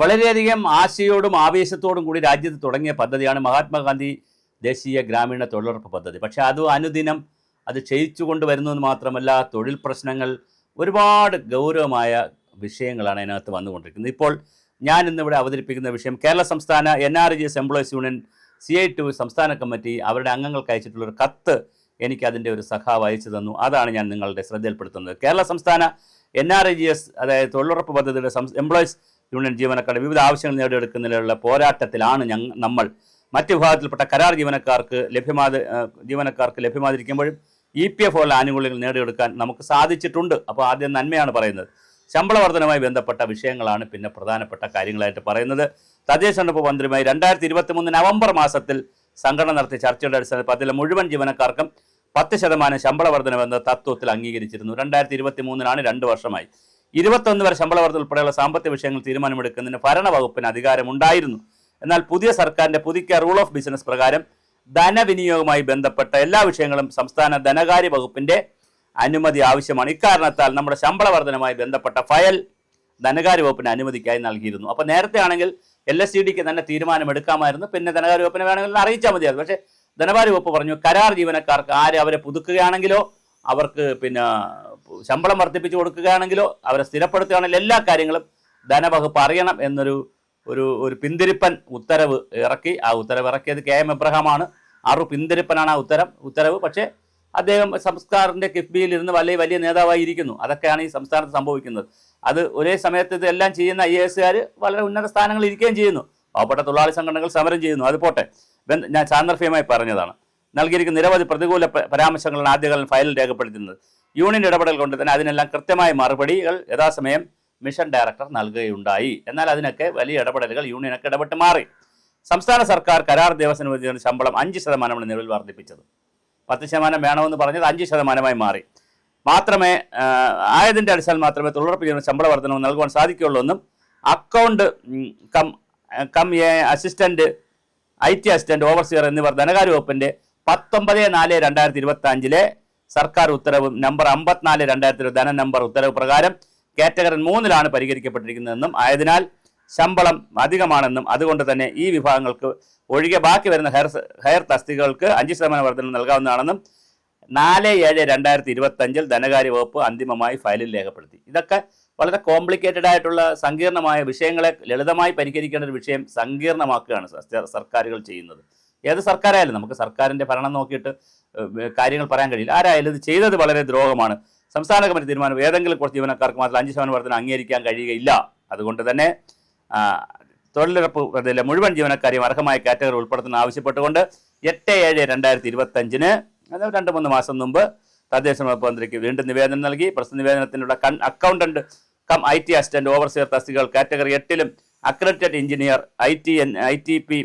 വളരെയധികം ആശയോടും ആവേശത്തോടും കൂടി രാജ്യത്ത് തുടങ്ങിയ പദ്ധതിയാണ് മഹാത്മാഗാന്ധി ദേശീയ ഗ്രാമീണ തൊഴിലുറപ്പ് പദ്ധതി. പക്ഷേ അത് അനുദിനം അത് ക്ഷയിച്ചു എന്ന് മാത്രമല്ല തൊഴിൽ പ്രശ്നങ്ങൾ ഒരുപാട് ഗൗരവമായ വിഷയങ്ങളാണ് അതിനകത്ത് വന്നുകൊണ്ടിരിക്കുന്നത്. ഇപ്പോൾ ഞാൻ ഇന്നിവിടെ അവതരിപ്പിക്കുന്ന വിഷയം കേരള സംസ്ഥാന N R G S employees union C I TU സംസ്ഥാന കമ്മിറ്റി അവരുടെ അംഗങ്ങൾക്ക് അയച്ചിട്ടുള്ള ഒരു കത്ത് എനിക്ക് അതിന്റെ ഒരു സഖാവ് അയച്ചു തന്നു. അതാണ് ഞാൻ നിങ്ങളുടെ ശ്രദ്ധയിൽപ്പെടുത്തുന്നത്. കേരള സംസ്ഥാന എൻ ആർ ജി എസ് അതായത് തൊഴിലുറപ്പ് പദ്ധതിയുടെ എംപ്ലോയീസ് യൂണിയൻ ജീവനക്കാരുടെ വിവിധ ആവശ്യങ്ങൾ നേടിയെടുക്കുന്നതിനുള്ള പോരാട്ടത്തിലാണ് ഞങ്ങൾ നമ്മൾ. മറ്റ് വിഭാഗത്തിൽപ്പെട്ട കരാർ ജീവനക്കാർക്ക് ലഭ്യമാ ജീവനക്കാർക്ക് ലഭ്യമാതിരിക്കുമ്പോഴും ഇ പി എഫ് പോലുള്ള ആനുകൂല്യങ്ങൾ നേടിയെടുക്കാൻ നമുക്ക് സാധിച്ചിട്ടുണ്ട്. അപ്പോൾ ആദ്യം നന്മയാണ് പറയുന്നത്. ശമ്പള വർധനവുമായി ബന്ധപ്പെട്ട വിഷയങ്ങളാണ് പിന്നെ പ്രധാനപ്പെട്ട കാര്യങ്ങളായിട്ട് പറയുന്നത്. തദ്ദേശ തെരഞ്ഞെടുപ്പ് മന്ത്രിയുമായി രണ്ടായിരത്തി ഇരുപത്തി മൂന്ന് നവംബർ മാസത്തിൽ സംഘടന നടത്തിയ ചർച്ചയുടെ അടിസ്ഥാനത്തിൽ അതിലെ മുഴുവൻ ജീവനക്കാർക്കും പത്ത് ശതമാനം ശമ്പള വർധനമെന്ന തത്വത്തിൽ അംഗീകരിച്ചിരുന്നു. രണ്ടായിരത്തി ഇരുപത്തി മൂന്നിനാണ് രണ്ട് വർഷമായി. ഇരുപത്തൊന്ന് വരെ ശമ്പള വർധന ഉൾപ്പെടെയുള്ള സാമ്പത്തിക വിഷയങ്ങൾ തീരുമാനമെടുക്കുന്നതിന് ഭരണവകുപ്പിന് അധികാരമുണ്ടായിരുന്നു. എന്നാൽ പുതിയ സർക്കാരിന്റെ പുതുക്കിയ റൂൾ ഓഫ് ബിസിനസ് പ്രകാരം ധനവിനിയോഗവുമായി ബന്ധപ്പെട്ട എല്ലാ വിഷയങ്ങളും സംസ്ഥാന ധനകാര്യ വകുപ്പിന്റെ അനുമതി ആവശ്യമാണ്. ഇക്കാരണത്താൽ നമ്മുടെ ശമ്പള വർധനവുമായി ബന്ധപ്പെട്ട ഫയൽ ധനകാര്യ വകുപ്പിന് അനുമതിക്കായി നൽകിയിരുന്നു. അപ്പോൾ നേരത്തെ ആണെങ്കിൽ എൽ എസ് സി ഡിക്ക് തന്നെ തീരുമാനമെടുക്കാമായിരുന്നു. പിന്നെ ധനകാര്യ വകുപ്പിനെ വേണമെങ്കിൽ അറിയിച്ചാൽ മതിയായിരുന്നു. പക്ഷേ ധനകാര്യ വകുപ്പ് പറഞ്ഞു കരാർ ജീവനക്കാർക്ക് ആരെ അവരെ പുതുക്കുകയാണെങ്കിലോ അവർക്ക് പിന്നെ ശമ്പളം വർദ്ധിപ്പിച്ചു കൊടുക്കുകയാണെങ്കിലോ അവരെ സ്ഥിരപ്പെടുത്തുകയാണെങ്കിലും എല്ലാ കാര്യങ്ങളും ധനവകുപ്പ് അറിയണം എന്നൊരു ഒരു ഒരു പിന്തിരിപ്പൻ ഉത്തരവ് ഇറക്കി. ആ ഉത്തരവ് ഇറക്കിയത് കെ എം എബ്രഹാമാണ്. അറു പിന്തിരിപ്പനാണ് ആ ഉത്തരം ഉത്തരവ്. പക്ഷേ അദ്ദേഹം സംസ്കാറിന്റെ കിഫ്ബിയിൽ ഇരുന്ന് വലിയ വലിയ നേതാവായി ഇരിക്കുന്നു അതൊക്കെയാണ് ഈ സംസ്ഥാനത്ത് സംഭവിക്കുന്നത്. അത് ഒരേ സമയത്ത് ഇതെല്ലാം ചെയ്യുന്ന ഐ എ എസുകാർ വളരെ ഉന്നത സ്ഥാനങ്ങളിൽ ഇരിക്കുകയും ചെയ്യുന്നു. പാവപ്പെട്ട തൊഴിലാളി സംഘടനകൾ സമരം ചെയ്യുന്നു. അത് പോട്ടെ. ഞാൻ സാന്ദർഭ്യമായി പറഞ്ഞതാണ്. നൽകിയിരിക്കുന്ന നിരവധി പ്രതികൂല പരാമർശങ്ങളാണ് ആദ്യകാലം ഫയലിൽ രേഖപ്പെടുത്തുന്നത്. യൂണിയൻ ഇടപെടൽ കൊണ്ട് തന്നെ അതിനെല്ലാം കൃത്യമായ മറുപടികൾ യഥാസമയം മിഷൻ ഡയറക്ടർ നൽകുകയുണ്ടായി. എന്നാൽ അതിനൊക്കെ വലിയ ഇടപെടലുകൾ യൂണിയനൊക്കെ ഇടപെട്ട് മാറി. സംസ്ഥാന സർക്കാർ കരാർ ദിവസം വിദ്യാർത്ഥി ശമ്പളം അഞ്ച് ശതമാനമാണ് നിലവിൽ വർദ്ധിപ്പിച്ചത്. പത്ത് ശതമാനം വേണമെന്ന് പറഞ്ഞത് അഞ്ച് ശതമാനമായി മാറി. മാത്രമേ ആയതിന്റെ അടിസ്ഥാനം മാത്രമേ തൊഴിലുറപ്പ് ശമ്പള വർധനവ് നൽകുവാൻ സാധിക്കുകയുള്ളൂ എന്നും account cum cum A assistant I T assistant overseer എന്നിവർ ധനകാര്യ വകുപ്പിന്റെ പത്തൊമ്പത് നാല് രണ്ടായിരത്തി ഇരുപത്തി അഞ്ചിലെ സർക്കാർ ഉത്തരവ് നമ്പർ അമ്പത്തിനാല് രണ്ടായിരത്തി ധന നമ്പർ ഉത്തരവ് പ്രകാരം കാറ്റഗറി മൂന്നിലാണ് പരിഹരിക്കപ്പെട്ടിരിക്കുന്നതെന്നും ആയതിനാൽ ശമ്പളം അധികമാണെന്നും അതുകൊണ്ട് തന്നെ ഈ വിഭാഗങ്ങൾക്ക് ഒഴികെ ബാക്കി വരുന്ന ഹയർ ഹയർ തസ്തികകൾക്ക് അഞ്ച് ശതമാനം വർധന നൽകാവുന്നതാണെന്നും നാല് ഏഴ് രണ്ടായിരത്തി ഇരുപത്തി അഞ്ചിൽ ധനകാര്യ വകുപ്പ് അന്തിമമായി ഫയലിൽ രേഖപ്പെടുത്തി. ഇതൊക്കെ വളരെ കോംപ്ലിക്കേറ്റഡ് ആയിട്ടുള്ള സങ്കീർണമായ വിഷയങ്ങളെ ലളിതമായി പരിഹരിക്കേണ്ട ഒരു വിഷയം സങ്കീർണമാക്കുകയാണ് സർക്കാരുകൾ ചെയ്യുന്നത്. ഏത് സർക്കാരായാലും നമുക്ക് സർക്കാരിന്റെ ഭരണം നോക്കിയിട്ട് കാര്യങ്ങൾ പറയാൻ കഴിയില്ല. ആരായാലും ഇത് ചെയ്തത് വളരെ ദ്രോഹമാണ്. സംസ്ഥാന കമ്മിറ്റി തീരുമാനം ഏതെങ്കിലും കുറച്ച് ജീവനക്കാർക്ക് മാത്രം അഞ്ച് ശതമാനം വർധന അംഗീകരിക്കാൻ കഴിയുകയില്ല. അതുകൊണ്ട് തന്നെ തൊഴിലുറപ്പ് പദ്ധതിയിലെ മുഴുവൻ ജീവനക്കാരെയും അർഹമായ കാറ്റഗറി ഉൾപ്പെടുത്തുന്ന ആവശ്യപ്പെട്ടുകൊണ്ട് എട്ട് ഏഴ് രണ്ടായിരത്തി ഇരുപത്തഞ്ചിന് രണ്ട് മൂന്ന് മാസം മുമ്പ് തദ്ദേശ മന്ത്രിക്ക് വീണ്ടും നിവേദനം നൽകി. പ്രസ്തുത നിവേദനത്തിനുള്ള കൺ accountant cum I T assistant overseer തസ്തികകൾ കാറ്റഗറി എട്ടിലും accredited engineer I T N I T P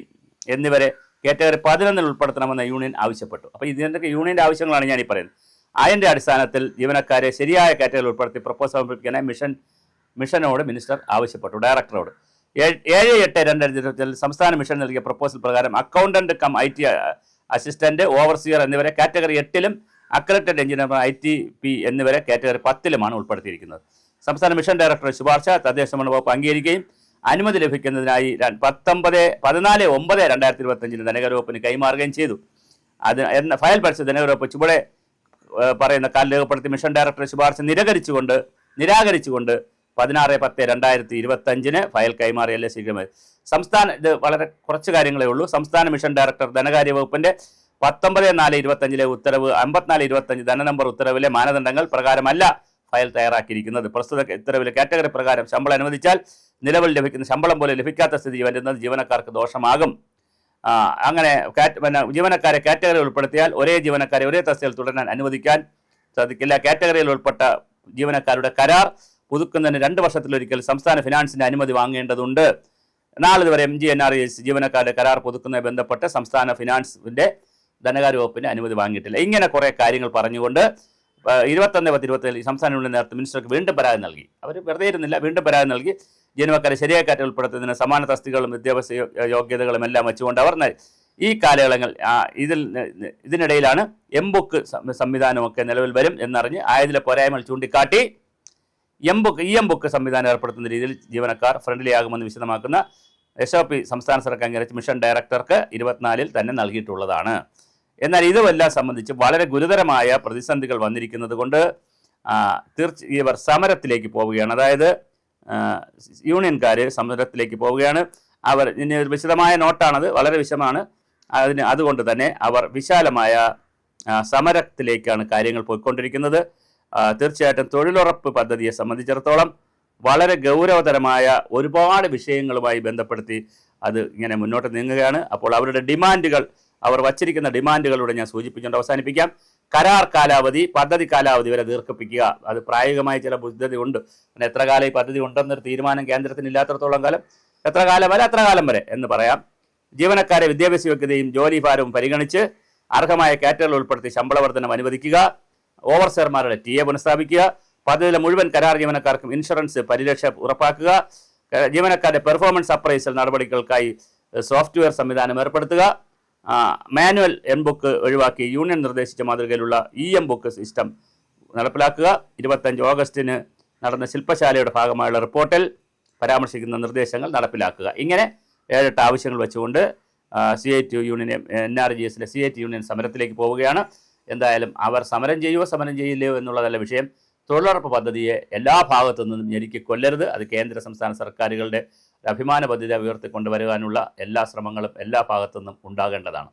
എന്നിവരെ കാറ്റഗറി പതിനൊന്നിൽ ഉൾപ്പെടുത്തണമെന്ന് യൂണിയൻ ആവശ്യപ്പെട്ടു. അപ്പോൾ ഇതിനൊക്കെ യൂണിയന്റെ ആവശ്യങ്ങളാണ് ഈ പറയുന്നത്. അതിന്റെ അടിസ്ഥാനത്തിൽ ജീവനക്കാരെ ശരിയായ കാറ്റഗറിയിൽ ഉൾപ്പെടുത്തി പ്രപ്പോസൽ സമർപ്പിക്കാനായി മിഷൻ മിഷനോട് മിനിസ്റ്റർ ആവശ്യപ്പെട്ടു ഡയറക്ടറോട് ഏഴ് എട്ട് രണ്ടായിരത്തി ഇരുപത്തിൽ സംസ്ഥാന മിഷൻ നൽകിയ പ്രപ്പോസൽ പ്രകാരം accountant cum I T assistant overseer എന്നിവരെ കാറ്റഗറി എട്ടിലും accredited engineer I T P എന്നിവരെ കാറ്റഗറി പത്തിലുമാണ് ഉൾപ്പെടുത്തിയിരിക്കുന്നത്. സംസ്ഥാന മിഷൻ ഡയറക്ടറുടെ ശുപാർശ തദ്ദേശ വകുപ്പ് അംഗീകരിക്കുകയും അനുമതി ലഭിക്കുന്നതിനായി പത്തൊമ്പത് പതിനാല് ഒമ്പത് രണ്ടായിരത്തി ഇരുപത്തഞ്ചിന് ധനകാര്യ വകുപ്പിന് കൈമാറുകയും ചെയ്തു. അത് എന്ന ഫയൽ പരിശോധന ധനകരവകുപ്പ് വകുപ്പ് ചുവടെ പറയുന്ന കാൽ രേഖപ്പെടുത്തി മിഷൻ ഡയറക്ടറെ ശുപാർശ നിരകരിച്ചുകൊണ്ട് നിരാകരിച്ചുകൊണ്ട് പതിനാറ് പത്ത് രണ്ടായിരത്തി ഇരുപത്തഞ്ചിന് ഫയൽ കൈമാറിയല്ലേ ശീഘ്രമായി സംസ്ഥാന ഇത് വളരെ കുറച്ച് കാര്യങ്ങളേ ഉള്ളൂ. സംസ്ഥാന മിഷൻ ഡയറക്ടർ ധനകാര്യ വകുപ്പിന്റെ പത്തൊമ്പത് നാല് ഇരുപത്തഞ്ചിലെ ഉത്തരവ് അമ്പത്തിനാല് ഇരുപത്തഞ്ച് ധന നമ്പർ ഉത്തരവിലെ മാനദണ്ഡങ്ങൾ പ്രകാരമല്ല ഫയൽ തയ്യാറാക്കിയിരിക്കുന്നത്. പ്രസ്തുത ഉത്തരവിലെ കാറ്റഗറി പ്രകാരം ശമ്പളം അനുവദിച്ചാൽ നിലവിൽ ലഭിക്കുന്ന ശമ്പളം പോലെ ലഭിക്കാത്ത സ്ഥിതി വരുന്നത് ജീവനക്കാർക്ക് ദോഷമാകും. അങ്ങനെ പിന്നെ ജീവനക്കാരെ കാറ്റഗറിയിൽ ഉൾപ്പെടുത്തിയാൽ ഒരേ ജീവനക്കാരെ ഒരേ തസ്തികയിൽ തുടരാൻ അനുവദിക്കാൻ സാധിക്കില്ല. കാറ്റഗറിയിൽ ഉൾപ്പെട്ട ജീവനക്കാരുടെ കരാർ പുതുക്കുന്നതിന് രണ്ട് വർഷത്തിലൊരിക്കൽ സംസ്ഥാന ഫിനാൻസിന്റെ അനുമതി വാങ്ങേണ്ടതുണ്ട്. നാളിതുവരെ M G N R S ജീവനക്കാരുടെ കരാർ പുതുക്കുന്നതിന് ബന്ധപ്പെട്ട് സംസ്ഥാന ഫിനാൻസിന്റെ ധനകാര്യ വകുപ്പിന് അനുമതി വാങ്ങിയിട്ടില്ല. ഇങ്ങനെ കുറേ കാര്യങ്ങൾ പറഞ്ഞുകൊണ്ട് ഇരുപത്തൊന്ന് പത്ത് ഇരുപത്തേഴ് സംസ്ഥാനങ്ങളിൽ നേരത്തെ മിനിസ്റ്റർക്ക് വീണ്ടും പരാതി നൽകി. അവർ വെറുതെ ഇരുന്നില്ല വീണ്ടും പരാതി നൽകി. ജീവനക്കാരെ ശരിയായ കാറ്റ് ഉൾപ്പെടുത്തുന്നതിന് സമാന തസ്തികളും വിദ്യാഭ്യാസ യോഗ്യതകളും എല്ലാം വെച്ചുകൊണ്ട് അവർ ഈ കാലയളങ്ങൾ ഇതിൽ ഇതിനിടയിലാണ് എംബുക്ക് സംവിധാനമൊക്കെ നിലവിൽ വരും എന്നറിഞ്ഞ് ആയതിലെ പോരായ്മകൾ ചൂണ്ടിക്കാട്ടി എംബുക്ക് ഇ എം ബുക്ക് സംവിധാനം ഏർപ്പെടുത്തുന്ന രീതിയിൽ ജീവനക്കാർ ഫ്രണ്ട്ലി ആകുമെന്ന് വിശദമാക്കുന്ന എസ് ഒ പി സംസ്ഥാന സർക്കാർ അംഗീകരിച്ച മിഷൻ ഡയറക്ടർക്ക് ഇരുപത്തിനാലിൽ തന്നെ നൽകിയിട്ടുള്ളതാണ്. എന്നാൽ ഇതുമെല്ലാം സംബന്ധിച്ച് വളരെ ഗുരുതരമായ പ്രതിസന്ധികൾ വന്നിരിക്കുന്നത് കൊണ്ട് തീർച്ച ഇവർ സമരത്തിലേക്ക് പോവുകയാണ്. അതായത് യൂണിയൻകാർ സമുദ്രത്തിലേക്ക് പോവുകയാണ്. അവർ ഇനി ഒരു വിശദമായ നോട്ടാണത്. വളരെ വിശദമാണ്. അതിന് അതുകൊണ്ട് തന്നെ അവർ വിശാലമായ സമരത്തിലേക്കാണ് കാര്യങ്ങൾ പോയിക്കൊണ്ടിരിക്കുന്നത്. തീർച്ചയായിട്ടും തൊഴിലുറപ്പ് പദ്ധതിയെ സംബന്ധിച്ചിടത്തോളം വളരെ ഗൗരവതരമായ ഒരുപാട് വിഷയങ്ങളുമായി ബന്ധപ്പെടുത്തി അത് ഇങ്ങനെ മുന്നോട്ട് നീങ്ങുകയാണ്. അപ്പോൾ അവരുടെ ഡിമാൻഡുകൾ അവർ വച്ചിരിക്കുന്ന ഡിമാൻഡുകളിലൂടെ ഞാൻ സൂചിപ്പിച്ചുകൊണ്ട് അവസാനിപ്പിക്കാം. കരാർ കാലാവധി പദ്ധതി കാലാവധി വരെ ദീർഘിപ്പിക്കുക. അത് പ്രായോഗികമായ ചില ഉണ്ട്. അങ്ങനെ എത്ര കാലം ഈ പദ്ധതി ഉണ്ടെന്നൊരു തീരുമാനം കേന്ദ്രത്തിന് ഇല്ലാത്തടത്തോളം കാലം എത്ര കാലം വരെ അത്ര കാലം വരെ എന്ന് പറയാം. ജീവനക്കാരെ വിദ്യാഭ്യാസ യോഗ്യതയും ജോലി ഭാരവും പരിഗണിച്ച് അർഹമായ കാറ്റഗറികൾ ഉൾപ്പെടുത്തി ശമ്പള വർധനം അനുവദിക്കുക. ഓവർസർമാരുടെ ടി എ പുനഃസ്ഥാപിക്കുക. പദ്ധതിയിലെ മുഴുവൻ കരാർ ജീവനക്കാർക്കും ഇൻഷുറൻസ് പരിരക്ഷ ഉറപ്പാക്കുക. ജീവനക്കാരുടെ പെർഫോമൻസ് അപ്രൈസൽ നടപടികൾക്കായി സോഫ്റ്റ്വെയർ സംവിധാനം ഏർപ്പെടുത്തുക. മാനുവൽ എം ബുക്ക് ഒഴിവാക്കി യൂണിയൻ നിർദ്ദേശിച്ച മാതൃകയിലുള്ള ഇ എം ബുക്ക് സിസ്റ്റം നടപ്പിലാക്കുക. ഇരുപത്തഞ്ച് ഓഗസ്റ്റിന് നടന്ന ശില്പശാലയുടെ ഭാഗമായുള്ള റിപ്പോർട്ടിൽ പരാമർശിക്കുന്ന നിർദ്ദേശങ്ങൾ നടപ്പിലാക്കുക. ഇങ്ങനെ ഏഴെട്ട് ആവശ്യങ്ങൾ വെച്ചുകൊണ്ട് C I T union N R G എസിലെ സി ഐ ടി യൂണിയൻ സമരത്തിലേക്ക് പോവുകയാണ്. എന്തായാലും അവർ സമരം ചെയ്യുമോ സമരം ചെയ്യില്ലയോ എന്നുള്ളതല്ല വിഷയം. തൊഴിലുറപ്പ് പദ്ധതിയെ എല്ലാ ഭാഗത്തു നിന്നും ഞെരുക്കി കൊല്ലരുത്. അത് കേന്ദ്ര സംസ്ഥാന സർക്കാരുകളുടെ അഭിമാന പദ്ധതി ഉയർത്തിക്കൊണ്ടുവരുവാനുള്ള എല്ലാ ശ്രമങ്ങളും എല്ലാ ഭാഗത്തു നിന്നും ഉണ്ടാകേണ്ടതാണ്.